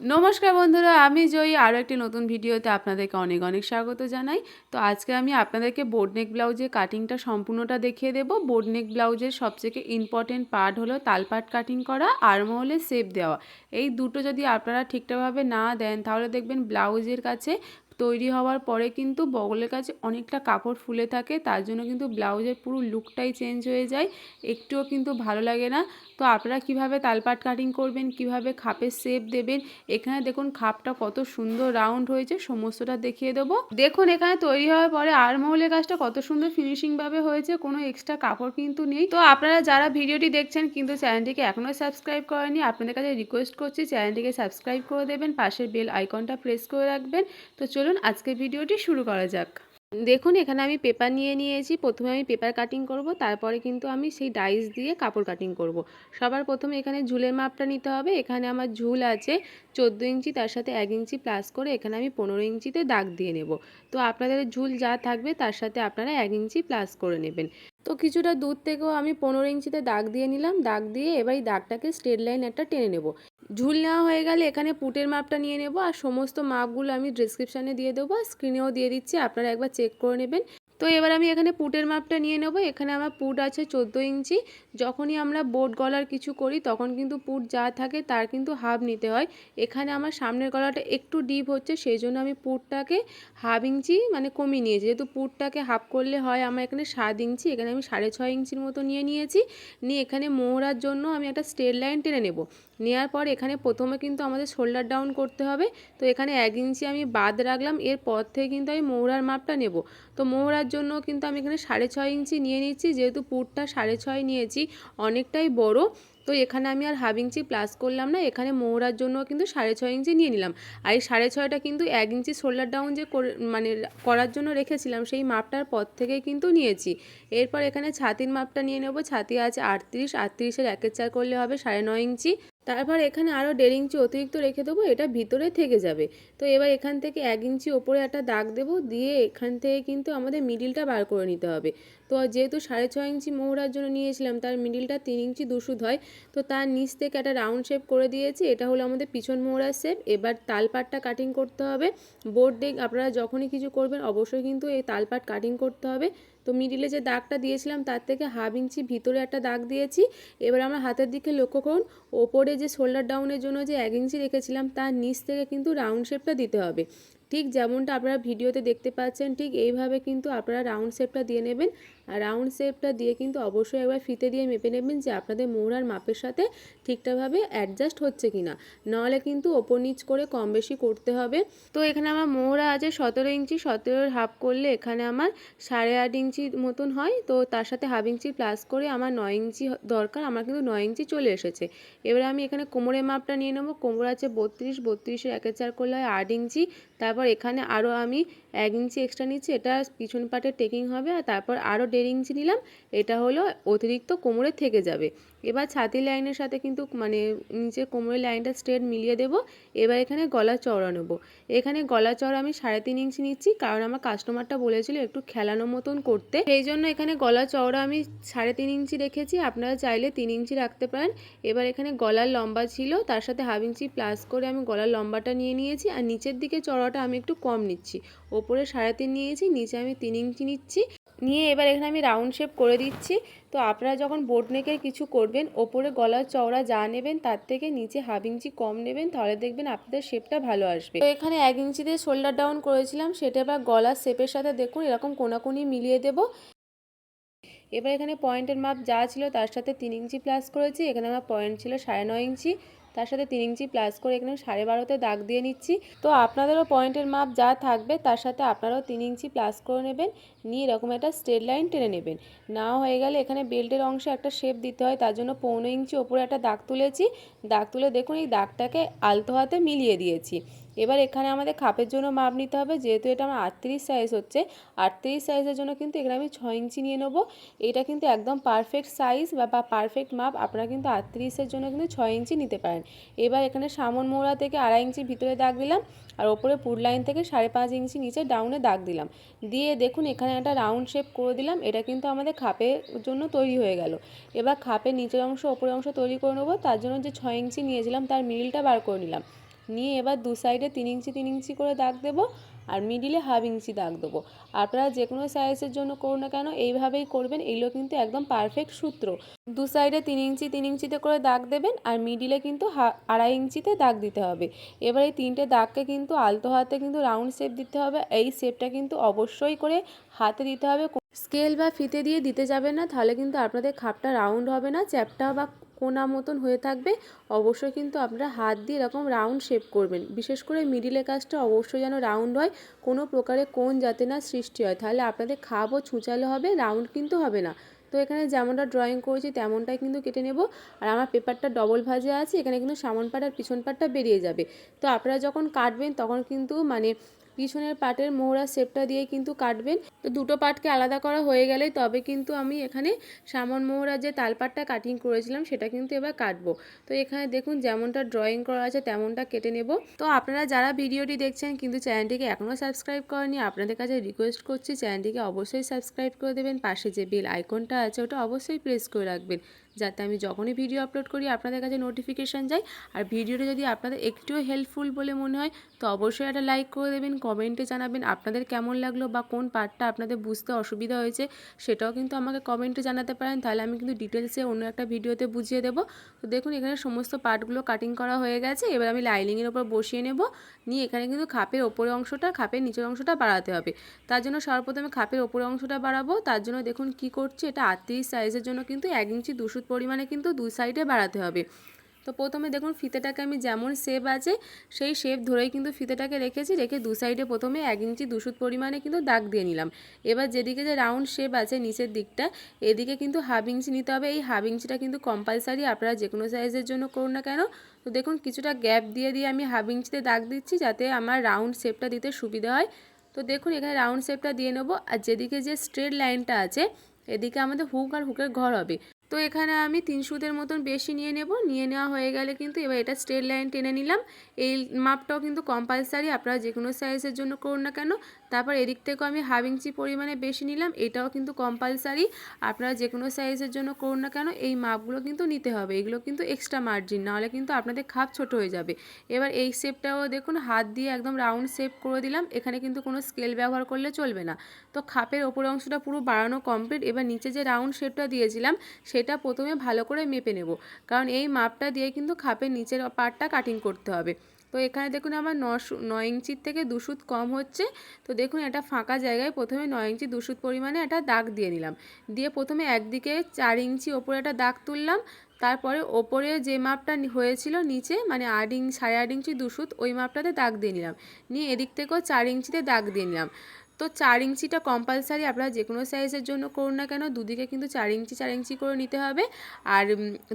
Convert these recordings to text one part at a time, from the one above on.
নমস্কার বন্ধুরা, আমি জয়ী। আরও একটি নতুন ভিডিওতে আপনাদেরকে অনেক অনেক স্বাগত জানাই। তো আজকে আমি আপনাদেরকে বোর্ড নেক ব্লাউজের কাটিংটা সম্পূর্ণটা দেখিয়ে দেব। বোর্ড নেক ব্লাউজের সবথেকে ইম্পর্টেন্ট পার্ট হলো তালপাট কাটিং করা আর মহলে সেপ দেওয়া। এই দুটো যদি আপনারা ঠিকঠাকভাবে না দেন, তাহলে দেখবেন ব্লাউজের কাছে তৈরি হওয়ার পরে কিন্তু বগলের কাছে অনেকটা কাপড় ফুলে থাকে, তার জন্য কিন্তু ব্লাউজের পুরো লুকটাই চেঞ্জ হয়ে যায়, একটুও কিন্তু ভালো লাগে না। তো আপনারা কীভাবে তালপাট কাটিং করবেন, কীভাবে খাপের শেপ দেবেন, এখানে দেখুন খাপটা কত সুন্দর রাউন্ড হয়েছে, সমস্তটা দেখিয়ে দেবো। দেখুন এখানে তৈরি হওয়ার পরে আরমহলের কাজটা কত সুন্দর ফিনিশিংভাবে হয়েছে, কোনো এক্সট্রা কাপড় কিন্তু নেই। তো আপনারা যারা ভিডিওটি দেখছেন কিন্তু চ্যানেলটিকে এখনও সাবস্ক্রাইব করেনি আপনাদের কাছে রিকোয়েস্ট করছি চ্যানেলটিকে সাবস্ক্রাইব করে দেবেন, পাশের বেল আইকনটা প্রেস করে রাখবেন। তো চলুন আজকে ভিডিওটি শুরু করা যাক। দেখুন, এখানে আমি পেপার নিয়ে নিয়েছি। প্রথমে আমি পেপার কাটিং করব, তারপরে কিন্তু আমি সেই ডাইস দিয়ে কাপড় কাটিং করব। সবার প্রথমে এখানে ঝুলের মাপটা নিতে হবে। এখানে আমার ঝুল আছে চোদ্দ ইঞ্চি, তার সাথে এক ইঞ্চি প্লাস করে এখানে আমি পনেরো ইঞ্চিতে দাগ দিয়ে নেব। তো আপনাদের ঝুল যা থাকবে, তার সাথে আপনারা এক ইঞ্চি প্লাস করে নেবেন। তো কিছুটা দূর থেকেও আমি পনেরো ইঞ্চিতে দাগ দিয়ে নিলাম। দাগ দিয়ে এবার এই দাগটাকে স্ট্রেট লাইন একটা টেনে নেব। ঝুল নেওয়া হয়ে গেলে এখানে পুটের মাপটা নিয়ে নেব। আর সমস্ত মাপগুলো আমি ডিসক্রিপশানে দিয়ে দেবো। স্ক্রিনেও দিয়ে দিচ্ছি। আপনারা একবার চেক করে নেবেন। তো এবার আমি এখানে পুটের মাপটা নিয়ে নেব। এখানে আমার পুট আছে চোদ্দ ইঞ্চি। যখনই আমরা বোট গলার কিছু করি, তখন কিন্তু পুট যা থাকে তার কিন্তু হাফ নিতে হয়। এখানে আমার সামনের গলাটা একটু ডিপ হচ্ছে, সেই জন্য আমি পুটটাকে হাফ ইঞ্চি মানে কমিয়ে নিয়েছি। যেহেতু পুটটাকে হাফ করলে হয় আমার এখানে সাত ইঞ্চি, এখানে আমি সাড়ে ছয় ইঞ্চির মতো নিয়ে নিয়েছি। নিয়ে এখানে মোহরার জন্য আমি একটা স্ট্রেট লাইন টেনে নেব। নেওয়ার পর এখানে প্রথমে কিন্তু আমাদের শোল্ডার ডাউন করতে হবে। তো এখানে এক ইঞ্চি আমি বাদ রাখলাম এরপর থেকে কিন্তু আমি মোহরার মাপটা নেব। তো মোহরার জন্য কিন্তু আমি এখানে সাড়ে ছয় ইঞ্চি নিয়ে নিচ্ছি, যেহেতু পুরটা সাড়ে ছয় নিয়েছি, অনেকটাই বড়। তো এখানে আমি আর হাফ ইঞ্চি প্লাস করলাম না, এখানে মোহরার জন্য কিন্তু সাড়ে ছয় ইঞ্চি নিয়ে নিলাম। আর এই সাড়ে ছয়টা কিন্তু এক ইঞ্চি শোল্ডার ডাউন যে মানে করার জন্য রেখেছিলাম, সেই মাপটার পর থেকেই কিন্তু নিয়েছি। এরপর এখানে ছাতির মাপটা নিয়ে নেব, ছাতি আছে আটত্রিশ, আটত্রিশের একের চার করলে হবে সাড়ে নয় ইঞ্চি। তারপর এখানে আরও দেড় ইঞ্চি অতিরিক্ত রেখে দেবো, এটা ভিতরে থেকে যাবে। তো এবার এখান থেকে এক ইঞ্চি ওপরে একটা দাগ দেবো, দিয়ে এখান থেকে কিন্তু আমাদের মিডিলটা বার করে নিতে হবে। তো যেহেতু সাড়ে ছয় ইঞ্চি মোহরার জন্য নিয়েছিলাম, তার মিডিলটা তিন ইঞ্চি দুশুদ হয়, তো তার নিচ থেকে একটা রাউন্ড শেপ করে দিয়েছি। এটা হলো আমাদের পিছন মোহরার শেপ এবার তালপাটটা কাটিং করতে হবে। বোর্ড ডেক আপনারা যখনই কিছু করবেন, অবশ্যই কিন্তু এই তালপাট কাটিং করতে হবে। তো মিডিলে যে দাগটা দিয়েছিলাম, তার থেকে হাফ ইঞ্চি ভিতরে একটা দাগ দিয়েছি। এবার আমরা হাতের দিকে লক্ষ্য করুন, ওপরে যে শোল্ডার ডাউনের জন্য যে এক ইঞ্চি রেখেছিলাম, তার নিচ থেকে কিন্তু রাউন্ড শেপটা দিতে হবে। ঠিক যেমনটা আপনারা ভিডিওতে দেখতে পাচ্ছেন, ঠিক এইভাবে কিন্তু আপনারা রাউন্ড শেপটা দিয়ে নেবেন। আর রাউন্ড শেপটা দিয়ে কিন্তু অবশ্যই একবার ফিতে দিয়ে মেপে নেবেন যে আপনাদের মোহরার মাপের সাথে ঠিকঠাকভাবে অ্যাডজাস্ট হচ্ছে কি না নাহলে কিন্তু ওপর নিচ করে কম বেশি করতে হবে। তো এখানে আমার মোহরা আছে সতেরো ইঞ্চি সতেরোর হাফ করলে এখানে আমার সাড়ে আট ইঞ্চি মতন হয়। তো তার সাথে হাফ ইঞ্চি প্লাস করে আমার নয় ইঞ্চি দরকার, আমার কিন্তু নয় ইঞ্চি চলে এসেছে। এবারে আমি এখানে কোমরের মাপটা নিয়ে নেব। কোমর আছে বত্রিশ, বত্রিশের একের চার করলে হয় আট ইঞ্চি। তারপর এখানে আরও আমি এক ইঞ্চি এক্সট্রা নিচ্ছি, এটা পিছন পাটে টেকিং হবে আর তারপর আরও দেড় ইঞ্চি নিলাম, এটা হলো অতিরিক্ত কোমরে থেকে যাবে। এবার ছাতির লাইনের সাথে কিন্তু মানে নিচের কোমরের লাইনটা স্ট্রেট মিলিয়ে দেবো, এবার এখানে গলা চওড়া নেব। এখানে গলা চওড়া আমি সাড়ে তিন ইঞ্চি নিচ্ছি, কারণ আমার কাস্টমারটা বলেছিল একটু খেলানো মতন করতে। সেই জন্য এখানে গলা চওড়া আমি সাড়ে তিন ইঞ্চি রেখেছি, আপনারা চাইলে তিন ইঞ্চি রাখতে পারেন। এবার এখানে গলার লম্বা ছিল, তার সাথে হাফ ইঞ্চি প্লাস করে আমি গলার লম্বাটা নিয়ে নিয়েছি, আর নিচের দিকে চওড়াটা আমি একটু কম নিচ্ছি। ওপরে সাড়ে তিন নিয়েছি, নিচে আমি তিন ইঞ্চি নিচ্ছি। নিয়ে এবার এখানে আমি রাউন্ড শেপ করে দিচ্ছি। তো আপনারা যখন বোট নেকের কিছু করবেন, ওপরে গলার চওড়া যা নেবেন, তার থেকে নিচে হাফ ইঞ্চি কম নেবেন, তাহলে দেখবেন আপনাদের শেপটা ভালো আসবে। তো এখানে এক ইঞ্চিতে শোল্ডার ডাউন করেছিলাম, সেটা এবার গলার শেপের সাথে দেখুন, এরকম কোনাকুনি মিলিয়ে দেবো। এবার এখানে পয়েন্টের মাপ যা ছিল, তার সাথে তিন ইঞ্চি প্লাস করেছি, এখানে আমার পয়েন্ট ছিল সাড়ে নয় ইঞ্চি। তার সাথে তিন ইঞ্চি প্লাস করে এখানে সাড়ে বারোতে দাগ দিয়ে নিচ্ছি। তো আপনাদেরও পয়েন্টের মাপ যা থাকবে, তার সাথে আপনারাও তিন ইঞ্চি প্লাস করে নেবেন, নিয়ে এরকম একটা স্টেট লাইন টেনে নেবেন। না হয়ে গেলে এখানে বেল্টের অংশে একটা শেপ দিতে হয়, তার জন্য পৌনো ইঞ্চি ওপরে একটা দাগ তুলেছি। দাগ তুলে দেখুন, এই দাগটাকে আলতো হাতে মিলিয়ে দিয়েছি। এবার এখানে আমাদের খাপের জন্য মাপ নিতে হবে। যেহেতু এটা আমার আটত্রিশ সাইজ হচ্ছে, আটত্রিশ সাইজের জন্য কিন্তু এখানে আমি ছয় ইঞ্চি নিয়ে নেব। এটা কিন্তু একদম পারফেক্ট সাইজ বা পারফেক্ট মাপ। আপনারা কিন্তু আটত্রিশের জন্য কিন্তু ছয় ইঞ্চি নিতে পারেন। এবার এখানে সামন মোড়া থেকে আড়াই ইঞ্চি ভিতরে দাগ দিলাম আর ওপরে পুর লাইন থেকে সাড়ে পাঁচ ইঞ্চি নিচে ডাউনে দাগ দিলাম। দিয়ে দেখুন এখানে একটা রাউন্ড শেপ করে দিলাম। এটা কিন্তু আমাদের খাপের জন্য তৈরি হয়ে গেল। এবার খাপের নিচের অংশ, ওপরের অংশ তৈরি করে নেব। তার জন্য যে ছয় ইঞ্চি নিয়েছিলাম, তার মিডিলটা বার করে নিলাম। নিয়ে এবার দু সাইডে তিন ইঞ্চি তিন ইঞ্চি করে দাগ দেবো আর মিডিলে হাফ ইঞ্চি দাগ দেবো। আপনারা যে কোনো সাইজের জন্য করুন না কেন, এইভাবেই করবেন, এগুলো কিন্তু একদম পারফেক্ট সূত্র। দু সাইডে তিন ইঞ্চি, তিন ইঞ্চিতে করে দাগ দেবেন আর মিডিলে কিন্তু আড়াই ইঞ্চিতে দাগ দিতে হবে। এবার এই তিনটে দাগকে কিন্তু আলতো হাতে কিন্তু রাউন্ড শেপ দিতে হবে, এই শেপটা কিন্তু অবশ্যই করে হাতে দিতে হবে। স্কেল বা ফিতে দিয়ে দিতে যাবেন না, তাহলে কিন্তু আপনাদের খাপটা রাউন্ড হবে না, চ্যাপটা বা কোনা মতন হয়ে থাকবে, অবশ্যই কিন্তু আপনারা হাত দিয়ে এরকম রাউন্ড শেপ করবেন। বিশেষ করে মিডিলে কাজটা অবশ্যই যেন রাউন্ড হয়, কোনো প্রকারে কোন যাতে না সৃষ্টি হয়। তাহলে আপনাদের খাপও ছুঁচালো হবে রাউন্ড কিন্তু হবে না। তো এখানে যেমনটা ড্রয়িং করেছি, তেমনটাই কিন্তু কেটে নেব। আর আমার পেপারটা ডবল ভাজে আছে, এখানে কিন্তু সামন পাট আর পিছন পাটটা বেরিয়ে যাবে। তো আপনারা যখন কাটবেন, তখন কিন্তু মানে পিছনের পাটের মোহরা শেপটা দিয়ে কিন্তু কাটবেন। তো দুটো পাটকে আলাদা করা হয়ে গেলেই তবে কিন্তু আমি এখানে সামন মোহরা যে তালপাটটা কাটিং করেছিলাম, সেটা কিন্তু এবার কাটবো। তো এখানে দেখুন যেমনটা ড্রয়িং করা আছে, তেমনটা কেটে নেব। তো আপনারা যারা ভিডিওটি দেখছেন কিন্তু চ্যানেলটিকে এখনও সাবস্ক্রাইব করেনি আপনাদের কাছে রিকোয়েস্ট করছি চ্যানেলটিকে অবশ্যই সাবস্ক্রাইব করে দেবেন। পাশে যে বেল আইকনটা আছে, ওটা অবশ্যই প্রেস করে রাখবেন। যাতে আমি যখনই ভিডিও আপলোড করি, আপনাদের কাছে নোটিফিকেশান যায় আর ভিডিওটা যদি আপনাদের একটুও হেল্পফুল বলে মনে হয়, তো অবশ্যই একটা লাইক করে দেবেন কমেন্টে জানাবেন আপনাদের কেমন লাগল বা কোন পার্টটা আপনাদের বুঝতে অসুবিধা হয়েছে, সেটাও কিন্তু আমাকে কমেন্টে জানাতে পারেন। তাহলে আমি কিন্তু ডিটেলসে অন্য একটা ভিডিওতে বুঝিয়ে দেবো। তো দেখুন, এখানে সমস্ত পার্টগুলো কাটিং করা হয়ে গেছে। এবার আমি লাইনিংয়ের ওপর বসিয়ে নেব। নিয়ে এখানে কিন্তু খাপের ওপরের অংশটা, খাপের নিচের অংশটা বাড়াতে হবে। তার জন্য সর্বপ্রথমে খাপের ওপরের অংশটা বাড়াবো। তার জন্য দেখুন কি করছি, এটা আটত্রিশ সাইজের জন্য কিন্তু এক ইঞ্চি দুশুদ পরিমাণে কিন্তু দুই সাইডে বাড়াতে হবে। তো প্রথমে দেখুন ফিতেটাকে আমি যেমন শেপ আছে, সেই শেপ ধরেই কিন্তু ফিতেটাকে রেখেছি, রেখে দু সাইডে প্রথমে এক ইঞ্চি দুশুদ পরিমাণে কিন্তু দাগ দিয়ে নিলাম। এবার যেদিকে যে রাউন্ড শেপ আছে নিচের দিকটা, এদিকে কিন্তু হাফ ইঞ্চি নিতে হবে। এই হাফ ইঞ্চিটা কিন্তু কম্পালসারি আপনারা যে কোনো সাইজের জন্য করুন না কেন। তো দেখুন কিছুটা গ্যাপ দিয়ে দিয়ে আমি হাফ ইঞ্চিতে দাগ দিচ্ছি যাতে আমার রাউন্ড শেপটা দিতে সুবিধা হয়। তো দেখুন এখানে রাউন্ড শেপটা দিয়ে নেব। আর যেদিকে যে স্ট্রেট লাইনটা আছে, এদিকে আমাদের হুক আর হুকের ঘর হবে। তো এখানে আমি তিন সুদের মতন বেশি নিয়ে নেব। নিয়ে নেওয়া হয়ে গেলে কিন্তু এবার এটা স্ট্রেট লাইন টেনে নিলাম। এই মাপটাও কিন্তু কম্পালসারি আপনারা যে কোনো সাইজের জন্য করুন না কেন। তারপর এদিক থেকেও আমি হাফ ইঞ্চি পরিমাণে বেশি নিলাম, এটাও কিন্তু কম্পালসারি আপনারা যে কোনো সাইজের জন্য করুন না কেন, এই মাপগুলো কিন্তু নিতে হবে। এগুলো কিন্তু এক্সট্রা মার্জিন নাহলে কিন্তু আপনাদের খাপ ছোট হয়ে যাবে। এবার এই শেপটাও দেখুন, হাত দিয়ে একদম রাউন্ড শেপ করে দিলাম, এখানে কিন্তু কোনো স্কেল ব্যবহার করলে চলবে না। তো খাপের ওপর অংশটা পুরো বাড়ানো কমপ্লিট এবার নিচে যে রাউন্ড শেপটা দিয়েছিলাম, সেটা প্রথমে ভালো করে মেপে নেব। কারণ এই মাপটা দিয়ে কিন্তু খাপের নিচের পার্টটা কাটিং করতে হবে। তো এখানে দেখুন আমার নশো, নয় ইঞ্চির থেকে দুশুত কম হচ্ছে। তো দেখুন এটা ফাঁকা জায়গায় প্রথমে নয় ইঞ্চি দুশুত পরিমাণে একটা দাগ দিয়ে নিলাম। দিয়ে প্রথমে একদিকে চার ইঞ্চি ওপরে একটা দাগ তুললাম। তারপরে ওপরে যে মাপটা হয়েছিল নিচে মানে আট ইঞ্চ সাড়ে আট ইঞ্চি দুশুত ওই মাপটাতে দাগ দিয়ে নিলাম। নিয়ে এদিক থেকেও চার ইঞ্চিতে দাগ দিয়ে নিলাম। তো চার ইঞ্চিটা কম্পালসারি আপনারা যে কোনো সাইজের জন্য করুন না কেন, দুদিকে কিন্তু চার ইঞ্চি চার ইঞ্চি করে নিতে হবে। আর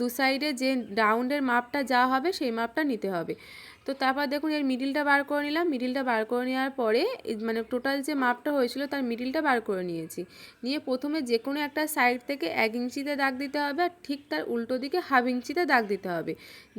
দু সাইডে যে রাউন্ডের মাপটা যা হবে, সেই মাপটা নিতে হবে। তো তারপর দেখুন, এর মিডিলটা বার করে নিলাম। মিডিলটা বার করে নেওয়ার পরে মানে টোটাল যে মাপটা হয়েছিল, তার মিডিলটা বার করে নিয়েছি। নিয়ে প্রথমে যে কোনো একটা সাইড থেকে এক ইঞ্চিতে দাগ দিতে হবে আর ঠিক তার উল্টো দিকে হাফ ইঞ্চিতে দাগ দিতে হবে।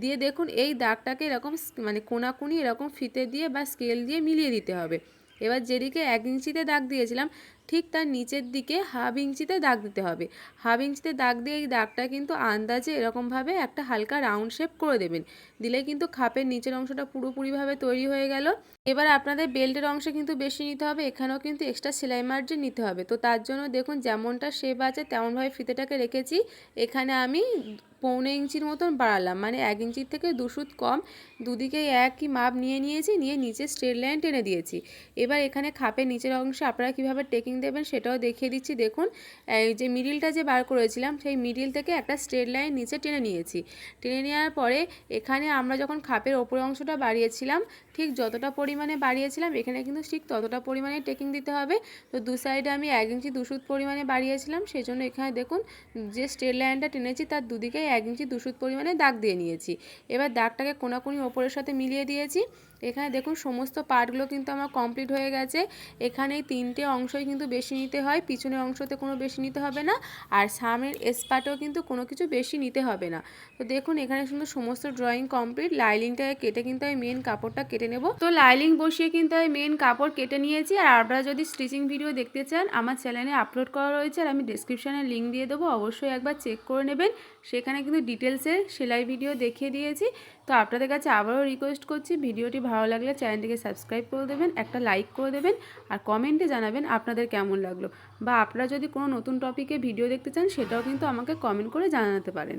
দিয়ে দেখুন, এই দাগটাকে এরকম মানে কোনাকুনি এরকম ফিতে দিয়ে বা স্কেল দিয়ে মিলিয়ে দিতে হবে। এবার যেদিকে এক ইঞ্চিতে দাগ দিয়েছিলাম ঠিক তার নিচের দিকে হাফ ইঞ্চিতে দাগ দিতে হবে। হাফ ইঞ্চিতে দাগ দিয়ে এই দাগটা কিন্তু আন্দাজে এরকমভাবে একটা হালকা রাউন্ড শেপ করে দেবেন। দিলে কিন্তু খাপের নিচের অংশটা পুরোপুরিভাবে তৈরি হয়ে গেল। এবার আপনাদের বেল্টের অংশে কিন্তু বেশি নিতে হবে, এখানেও কিন্তু এক্সট্রা সেলাই মার্জিন নিতে হবে। তো তার জন্য দেখুন যেমনটা শেপ আছে, তেমনভাবে ফিতেটাকে রেখেছি। এখানে আমি পৌনে ইঞ্চির মতন বাড়ালাম। মানে এক ইঞ্চির থেকে দুশুত কম, দুদিকে একই মাপ নিয়ে নিয়েছি, নিয়ে নিচে স্ট্রেট লাইন টেনে দিয়েছি। এবার এখানে খাপের নিচের অংশে আপনারা কীভাবে টেকিং দেবেন সেটাও দেখিয়ে দিচ্ছি। দেখুন, এই যে মিডিলটা যে বার করেছিলাম, সেই মিডিল থেকে একটা স্ট্রেট লাইন নিচে টেনে নিয়েছি। টেনে নেওয়ার পরে এখানে আমরা যখন খাপের ওপরের অংশটা বাড়িয়েছিলাম, ঠিক যতটা পরিমাণে বাড়িয়েছিলাম, এখানে কিন্তু ঠিক ততটা পরিমাণে টেকিং দিতে হবে। তো দু সাইডে আমি এক ইঞ্চি দুশুদ পরিমাণে বাড়িয়েছিলাম, সেই জন্য এখানে দেখুন, যে স্ট্রেট লাইনটা টেনেছি, তার দুদিকে এক ইঞ্চি দুশুদ পরিমাণে দাগ দিয়ে নিয়েছি। এবার দাগটাকে কোনাকুনি ওপরের সাথে মিলিয়ে দিয়েছি। এখানে দেখুন সমস্ত পার্টগুলো কিন্তু আমার কমপ্লিট হয়ে গেছে। এখানে তিনটে অংশই কিন্তু বেশি নিতে হয়, পিছনের অংশতে কোনো বেশি নিতে হবে না, আর সামনের এসপাটেও কিন্তু কোনো কিছু বেশি নিতে হবে না। তো দেখুন এখানে কিন্তু সমস্ত ড্রয়িং কমপ্লিট লাইলিংটাকে কেটে কিন্তু আমি মেন কাপড়টা কেটে নেব। তো লাইলিং বসিয়ে কিন্তু আমি মেন কাপড় কেটে নিয়েছি, আর আপনারা যদি স্টিচিং ভিডিও দেখতে চান, আমার চ্যানেলে আপলোড করা রয়েছে, আর আমি ডিসক্রিপশানে লিঙ্ক দিয়ে দেবো, অবশ্যই একবার চেক করে নেবেন। সেখানে কিন্তু ডিটেলসে সেলাই ভিডিও দেখিয়ে দিয়েছি। তো আপনাদের কাছে আবারও রিকোয়েস্ট করছি ভিডিওটি ভালো লাগলে চ্যানেলটিকে সাবস্ক্রাইব করে দেবেন, একটা লাইক করে দেবেন আর কমেন্টে জানাবেন আপনাদের কেমন লাগল। বা আপনারা যদি কোনো নতুন টপিকে ভিডিও দেখতে চান, সেটাও কিন্তু আমাকে কমেন্ট করে জানাতে পারেন।